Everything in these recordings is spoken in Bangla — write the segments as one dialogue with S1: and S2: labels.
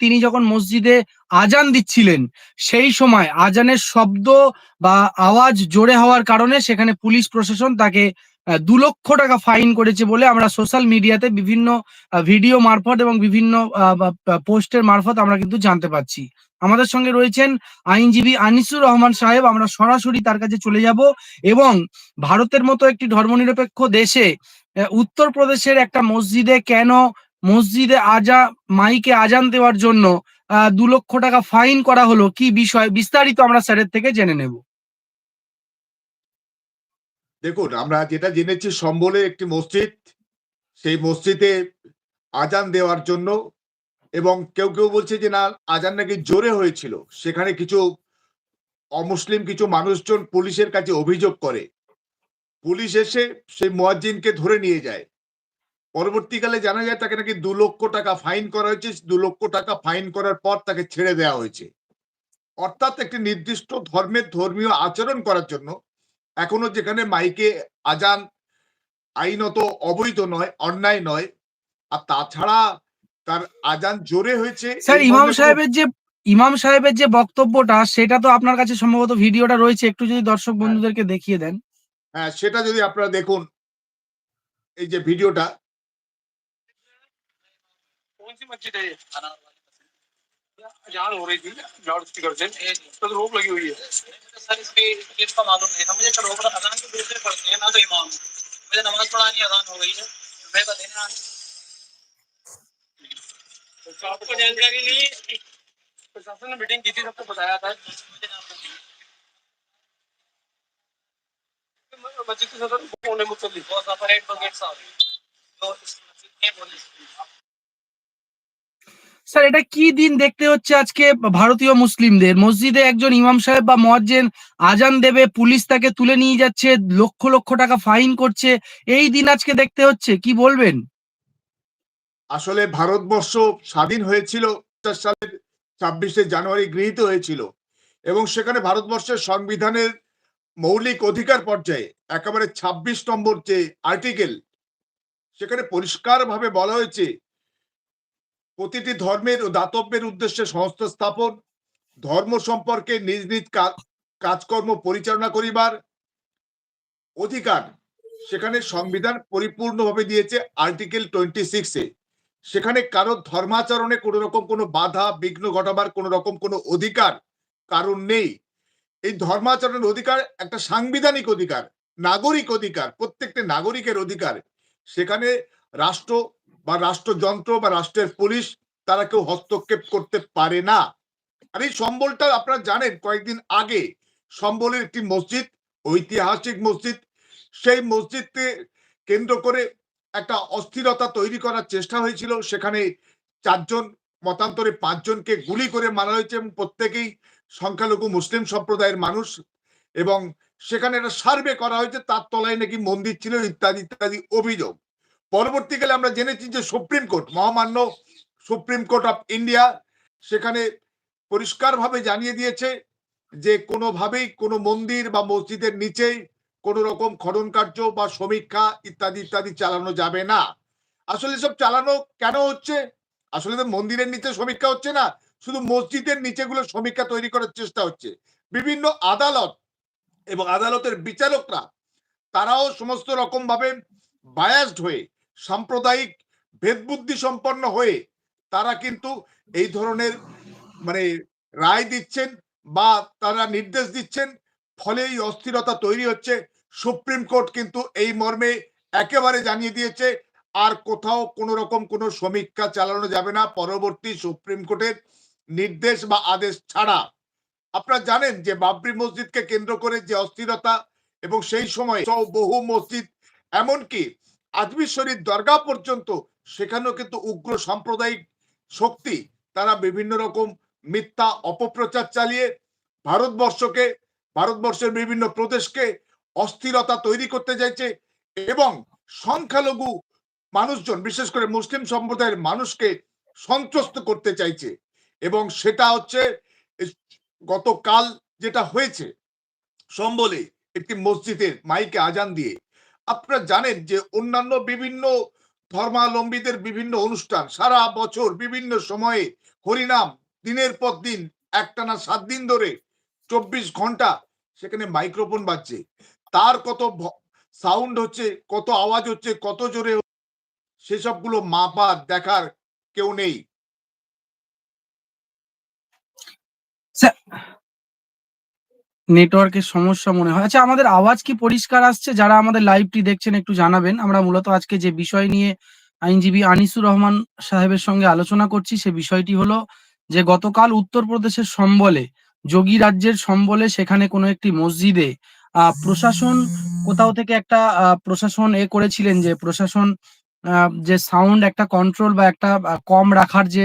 S1: তিনি যখন মসজিদে আজান দিচ্ছিলেন, সেই সময় আজানের শব্দ বা আওয়াজ জোরে হওয়ার কারণে সেখানে পুলিশ প্রশাসন তাকে দু লক্ষ টাকা ফাইন করেছে বলে আমরা সোশ্যাল মিডিয়াতে বিভিন্ন ভিডিও মারফত এবং বিভিন্ন পোস্টের মারফত আমরা কিন্তু জানতে পারছি। আমাদের সঙ্গে রয়েছেন আইনজীবী আনিসুর রহমান সাহেব, আমরা সরাসরি তার কাছে চলে যাব এবং ভারতের মতো একটি ধর্মনিরপেক্ষ দেশে উত্তরপ্রদেশের একটা মসজিদে কেন মসজিদে আজা, মাইকে আজান দেওয়ার জন্য দু লক্ষ টাকা ফাইন করা হলো, কি বিষয়? বিস্তারিত আমরা স্যারের থেকে জেনে নেব।
S2: দেখুন, আমরা যেটা জেনেছি, সম্বলে একটি মসজিদ, সেই মসজিদে আজান দেওয়ার জন্য, এবং কেউ কেউ বলছে যে, না, আজান নাকি জোরে হয়েছিল। সেখানে কিছু অমুসলিম, কিছু মানুষজন পুলিশের কাছে অভিযোগ করে। পুলিশ এসে সেই মোয়াজ্জিনকে ধরে নিয়ে যায়। পরবর্তীকালে জানা যায় তাকে নাকি দু লক্ষ টাকা ফাইন করা হয়েছে দু লক্ষ টাকা ফাইন করার পর তাকে ছেড়ে দেওয়া হয়েছে। অর্থাৎ একটি নির্দিষ্ট ধর্মের ধর্মীয় আচরণ করার জন্য এখনও যেখানে মাইকে আজান আইনত অবৈধ নয় অন্যায় নয় আর তাছাড়া তার আজান জোরে হয়েছে
S1: স্যার ইমাম সাহেবের যে ইমাম সাহেবের যে বক্তব্যটা সেটা তো আপনার কাছে সম্ভবত ভিডিওটা রয়েছে একটু যদি দর্শক বন্ধুদেরকে দেখিয়ে দেন।
S2: হ্যাঁ সেটা যদি আপনারা দেখুন এই যে ভিডিওটা
S3: कौन सी मस्जिद है ये? जहाँ हो रही थी लाउड स्पीकर से तो रोक लगी हुई है।
S4: सर इस पे केस का मालूम नहीं था। मुझे तो रोक अजान तो दूसरे पढ़ते हैं ना तो इमाम मुझे नमाज़ पढ़ानी अजान हो गई है। मैं बता देना
S3: तो आपको जानकारी नहीं प्रशासन ने मीटिंग की थी सबको बताया था।
S4: है।
S3: मस्जिद के सदर कौन है मुतल्लिक?
S4: वो सफ़र एडवोकेट साहब तो इस मस्जिद में बोले
S1: স্যার, এটা কি দিন দেখতে হচ্ছে আজকে ভারতীয় মুসলিমদের? মসজিদে একজন ইমাম সাহেব বা মজ্জেন আজান দেবে, পুলিশ তাকে তুলে নিয়ে যাচ্ছে, লক্ষ লক্ষ টাকা ফাইন করছে, এই দিন আজকে দেখতে হচ্ছে, কি বলবেন?
S2: আসলে ভারতবর্ষ স্বাধীন হয়েছিল সালের ছাব্বিশে জানুয়ারি গৃহীত হয়েছিল এবং সেখানে ভারতবর্ষের সংবিধানের মৌলিক অধিকার পর্যায়ে একেবারে ২৬ নম্বর যে আর্টিকেল, সেখানে পরিষ্কারভাবে বলা হয়েছে প্রতিটি ধর্মের ও দাতব্যের উদ্দেশ্যে সংস্থা স্থাপন, ধর্ম সম্পর্কে নিজ নিজ কাজকর্ম পরিচালনা করিবার অধিকার সেখানে সংবিধান পরিপূর্ণভাবে দিয়েছে আর্টিকেল টোয়েন্টি সিক্সে সেখানে কারও ধর্মাচরণে কোনো রকম কোনো বাধা, বিঘ্ন ঘটাবার কোনো রকম কোনো অধিকার কারণ নেই। এই ধর্মাচরণের অধিকার একটা সাংবিধানিক অধিকার, নাগরিক অধিকার, প্রত্যেকটি নাগরিকের অধিকার। সেখানে রাষ্ট্র বা রাষ্ট্রযন্ত্র বা রাষ্ট্রের পুলিশ তারা কেউ হস্তক্ষেপ করতে পারে না। আর এই সম্বলটা আপনারা জানেন, কয়েকদিন আগে সম্বলের একটি মসজিদ, ঐতিহাসিক মসজিদ, সেই মসজিদকে কেন্দ্র করে একটা অস্থিরতা তৈরি করার চেষ্টা হয়েছিল। সেখানে চারজন, মতান্তরে পাঁচজনকে গুলি করে মারা হয়েছে এবং প্রত্যেকেই সংখ্যালঘু মুসলিম সম্প্রদায়ের মানুষ এবং সেখানে একটা সার্ভে করা হয়েছে, তার তলায় নাকি মন্দির ছিল, ইত্যাদি ইত্যাদি অভিযোগ। পরবর্তীকালে আমরা জেনেছি যে সুপ্রিম কোর্ট, মহামান্য সুপ্রিম কোর্ট অফ ইন্ডিয়া সেখানে পরিষ্কারভাবে জানিয়ে দিয়েছে যে কোনোভাবেই কোনো মন্দির বা মসজিদের নিচেই কোনো রকম খনন কার্য বা সমীক্ষা ইত্যাদি ইত্যাদি চালানো যাবে না। আসলে সব চালানো কেন হচ্ছে? আসলে তো মন্দিরের নিচে সমীক্ষা হচ্ছে না, শুধু মসজিদের নিচেগুলো সমীক্ষা তৈরি করার চেষ্টা হচ্ছে। বিভিন্ন আদালত এবং আদালতের বিচারকরা, তারাও সমস্ত রকম ভাবে বায়াসড হয়ে সাম্প্রদায়িক ভেদবুদ্ধি সম্পন্ন হয়ে তারা কিন্তু এই ধরনের মানে রায় দিচ্ছেন বা তারা নির্দেশ দিচ্ছেন, ফলে এই অস্থিরতা তৈরি হচ্ছে। সুপ্রিম কোর্ট কিন্তু এই মর্মে একেবারে জানিয়ে দিয়েছে, আর কোথাও কোনো রকম কোনো সমীক্ষা চালানো যাবে না। পরবর্তী সুপ্রিম কোর্টের নির্দেশ বা আদেশ ছাড়া। আপনারা জানেন যে বাবরি মসজিদকে কেন্দ্র করে যে অস্থিরতা এবং সেই সময় বহু মসজিদ, এমনকি আজমির শরীফ দরগা পর্যন্ত সেখানেও কিন্তু উগ্র সাম্প্রদায়িক শক্তি, তারা বিভিন্ন রকম মিথ্যা অপপ্রচার চালিয়ে ভারতবর্ষকে, ভারতবর্ষের বিভিন্ন প্রদেশকে অস্থিরতা তৈরি করতে চাইছে এবং সংখ্যালঘু মানুষজন, বিশেষ করে মুসলিম সম্প্রদায়ের মানুষকে সন্ত্রস্ত করতে চাইছে। এবং সেটা হচ্ছে গতকাল যেটা হয়েছে, সম্বলে একটি মসজিদের মাইকে আজান দিয়ে আপনারা জানেন যে অন্যান্য বিভিন্ন ধর্মাবলম্বীদের বিভিন্ন অনুষ্ঠান, সারা বছর বিভিন্ন সময়ে হরিনাম, দিনের পর দিন, একটানা সাত দিন ধরে, চব্বিশ ঘণ্টা সেখানে মাইক্রোফোন বাজছে। তার কত সাউন্ড হচ্ছে, কত আওয়াজ হচ্ছে, কত জোরে সেসবগুলো মাপার, দেখার কেউ নেই।
S1: নেটওয়ার্কের সমস্যা মনে হয়। আচ্ছা আমাদের আওয়াজ কি পরিষ্কার আসছে? যারা আমাদের লাইভটি দেখছেন, একটু জানাবেন। আমরা মূলত আজকে যে বিষয় নিয়ে আইনজীবী আনিসুর রহমান সাহেবের সঙ্গে আলোচনা করছি, সে বিষয়টি হলো যে, গতকাল উত্তরপ্রদেশের সম্বলে, যোগী রাজ্যের সম্বলে সেখানে কোনো একটি মসজিদে প্রশাসন কোথাও থেকে একটা প্রশাসন এ করেছিলেন যে, প্রশাসন যে সাউন্ড একটা কন্ট্রোল বা একটা কম রাখার যে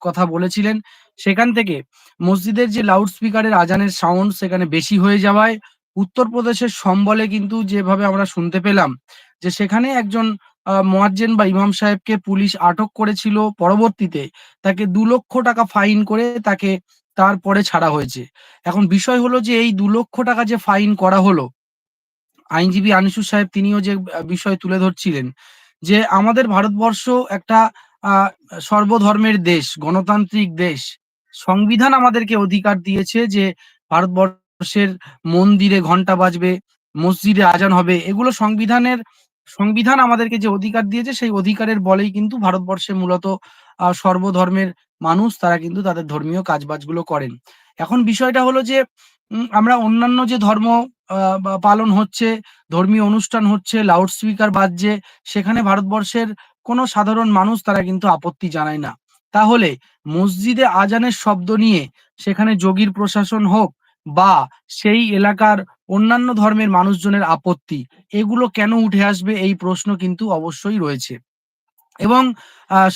S1: কথা বলেছিলেন সেখান থেকে মসজিদের যে লাউড স্পিকারের আজানের সাউন্ড সেখানে বেশি হয়ে যাওয়ায় উত্তরপ্রদেশের সম্বলে কিন্তু যেভাবে আমরা শুনতে পেলাম যে সেখানে একজন মোয়াজ্জেন বা ইমাম সাহেবকে পুলিশ আটক করেছিল পরবর্তীতে। তাকে দু লক্ষ টাকা ফাইন করে তাকে তারপরে ছাড়া হয়েছে। এখন বিষয় হলো যে এই দু লক্ষ টাকা যে ফাইন করা হলো, আইনজীবী আনিসুর সাহেব তিনিও যে বিষয় তুলে ধরছিলেন যে আমাদের ভারতবর্ষ একটা সর্বধর্মের দেশ, গণতান্ত্রিক দেশ। সংবিধান আমাদেরকে অধিকার দিয়েছে যে ভারতবর্ষের মন্দিরে ঘণ্টা বাজবে, মসজিদে আজান হবে, এগুলো সংবিধানের, সংবিধান আমাদেরকে যে অধিকার দিয়েছে সেই অধিকারের বলেই কিন্তু ভারতবর্ষে মূলত সর্বধর্মের মানুষ, তারা কিন্তু তাদের ধর্মীয় কাজবাজগুলো করেন। এখন বিষয়টা হলো যে আমরা অন্যান্য যে ধর্ম পালন হচ্ছে, ধর্মীয় অনুষ্ঠান হচ্ছে লাউড স্পিকার বাজছে, সেখানে ভারতবর্ষের কোনো সাধারণ মানুষ তারা কিন্তু আপত্তি জানায় না। তাহলে মসজিদে আজানের শব্দ নিয়ে সেখানে যোগীর প্রশাসন হোক বা সেই এলাকার অন্যান্য ধর্মের মানুষজনের আপত্তি, এগুলো কেন উঠে আসবে? এই প্রশ্ন কিন্তু অবশ্যই রয়েছে। এবং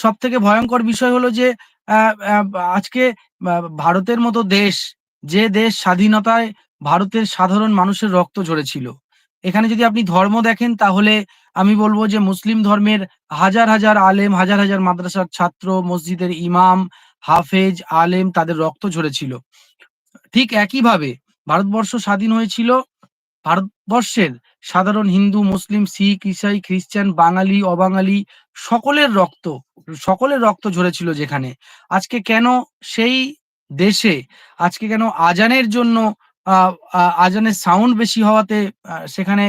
S1: সব থেকে ভয়ঙ্কর বিষয় হলো যে আজকে ভারতের মতো দেশ, যে দেশ স্বাধীনতায় ভারতের সাধারণ মানুষের রক্ত ঝরেছিল। এখানে যদি আপনি ধর্ম দেখেন তাহলে আমি বলব যে মুসলিম ধর্মের হাজার হাজার আলেম, হাজার হাজার মাদ্রাসার ছাত্র, মসজিদের ইমাম, হাফেজ, আলেম তাদের রক্ত ঝরেছিল। ঠিক একইভাবে ভারতবর্ষ স্বাধীন হয়েছিল। ভারতবর্ষের সাধারণ হিন্দু, মুসলিম, শিখ, ইসাই, খ্রিস্টান, বাঙালি, অবাঙালি সকলের রক্ত সকলের রক্ত ঝরেছিল যেখানে। আজকে কেন সেই দেশে, আজকে কেন আজানের জন্য আজানের সাউন্ড বেশি হওয়াতে সেখানে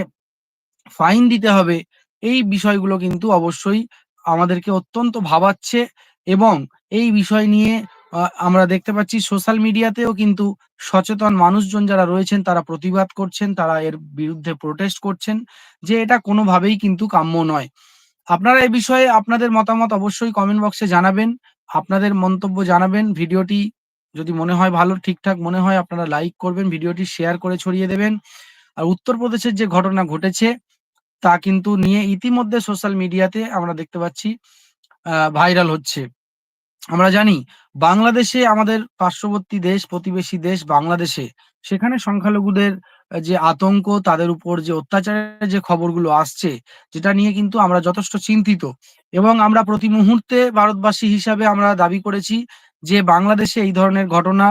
S1: ফাইন দিতে হবে। এই বিষয়গুলো কিন্তু অবশ্যই আমাদেরকে অত্যন্ত ভাবাচ্ছে এবং এই বিষয় নিয়ে আমরা দেখতে পাচ্ছি সোশ্যাল মিডিয়াতেও কিন্তু সচেতন মানুষজন যারা রয়েছেন, তারা প্রতিবাদ করছেন, তারা এর বিরুদ্ধে প্রোটেস্ট করছেন যে এটা কোনোভাবেই কিন্তু কাম্য নয়। আপনারা এই বিষয়ে আপনাদের মতামত অবশ্যই কমেন্ট বক্সে জানাবেন, আপনাদের মন্তব্য জানাবেন, ভিডিওটি যদি মনে হয় ভালো, ঠিকঠাক মনে হয় আপনারা লাইক করবেন, ভিডিওটি শেয়ার করে ছড়িয়ে দেবেন। আর উত্তরপ্রদেশের যে ঘটনা ঘটেছে তা কিন্তু নিয়ে ইতিমধ্যে সোশ্যাল মিডিয়াতে আমরা দেখতে পাচ্ছি ভাইরাল হচ্ছে। আমরা জানি, বাংলাদেশে আমাদের পার্শ্ববর্তী দেশ, প্রতিবেশী দেশ বাংলাদেশে, সেখানে সংখ্যালঘুদের যে আতঙ্ক, তাদের উপর যে অত্যাচারের যে খবরগুলো আসছে, যেটা নিয়ে কিন্তু আমরা যথেষ্ট চিন্তিত। এবং আমরা প্রতি মুহূর্তে ভারতবাসী হিসাবে আমরা দাবি করেছি যে বাংলাদেশে এই ধরনের ঘটনা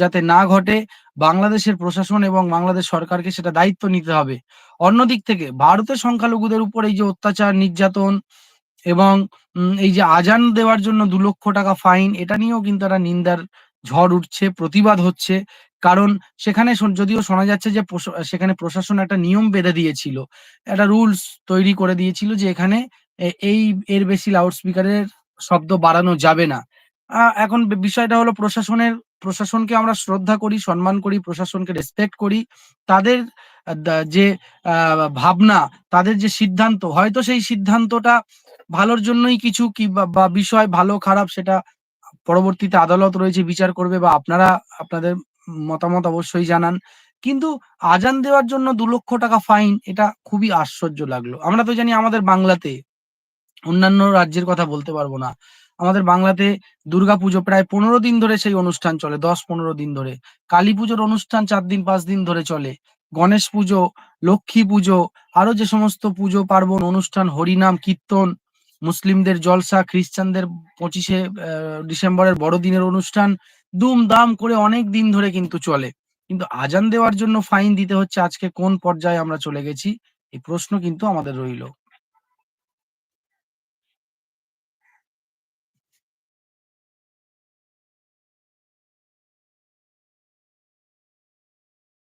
S1: যাতে না ঘটে বাংলাদেশের প্রশাসন এবং বাংলাদেশ সরকারকে সেটা দায়িত্ব নিতে হবে। অন্যদিক থেকে ভারতের সংখ্যালঘুদের উপর এই যে অত্যাচার, নির্যাতন এবং এই যে আজান দেওয়ার জন্য দু লক্ষ টাকা ফাইন, এটা নিয়েও কিন্তু একটা নিন্দার ঝড় উঠছে, প্রতিবাদ হচ্ছে। কারণ সেখানে যদিও শোনা যাচ্ছে যে সেখানে প্রশাসন একটা নিয়ম বেঁধে দিয়েছিল। একটা রুলস তৈরি করে দিয়েছিল যে এখানে এই, এর বেশি লাউড স্পিকারের শব্দ বাড়ানো যাবে না। এখন বিষয়টা হলো প্রশাসনের, প্রশাসনকে আমরা শ্রদ্ধা করি, সম্মান করি, প্রশাসনকে রেসপেক্ট করি। তাদের যে ভাবনা, তাদের যে সিদ্ধান্ত, হয়তো সেই সিদ্ধান্তটা ভালোর জন্যই কিছু কি বা বিষয় ভালো, খারাপ সেটা পরবর্তীতে আদালত রয়েছে, বিচার করবে বা আপনারা, আপনাদের মতামত অবশ্যই জানান। কিন্তু আজান দেওয়ার জন্য দু লক্ষ টাকা ফাইন, এটা খুবই আশ্চর্য লাগল। আমরা তো জানি আমাদের বাংলাতে অন্যান্য রাজ্যের কথা বলতে পারব না। আমাদের বাংলাতে দুর্গাপুজো প্রায় পনেরো দিন ধরে সেই অনুষ্ঠান চলে, দশ পনেরো দিন ধরে। কালী পুজোর অনুষ্ঠান চার দিন, পাঁচ দিন ধরে চলে। গণেশ পুজো, লক্ষ্মী পুজো, আরও যে সমস্ত পুজো, পার্বণ অনুষ্ঠান, হরিনাম, কীর্তন, মুসলিমদের জলসা, খ্রিস্টানদের পঁচিশে ডিসেম্বরের বড়দিনের অনুষ্ঠান, দুমদাম করে অনেক দিন ধরে কিন্তু চলে। কিন্তু আজান দেওয়ার জন্য ফাইন দিতে হচ্ছে আজকে কোন পর্যায়ে আমরা চলে গেছি, এই প্রশ্ন কিন্তু আমাদের রইল।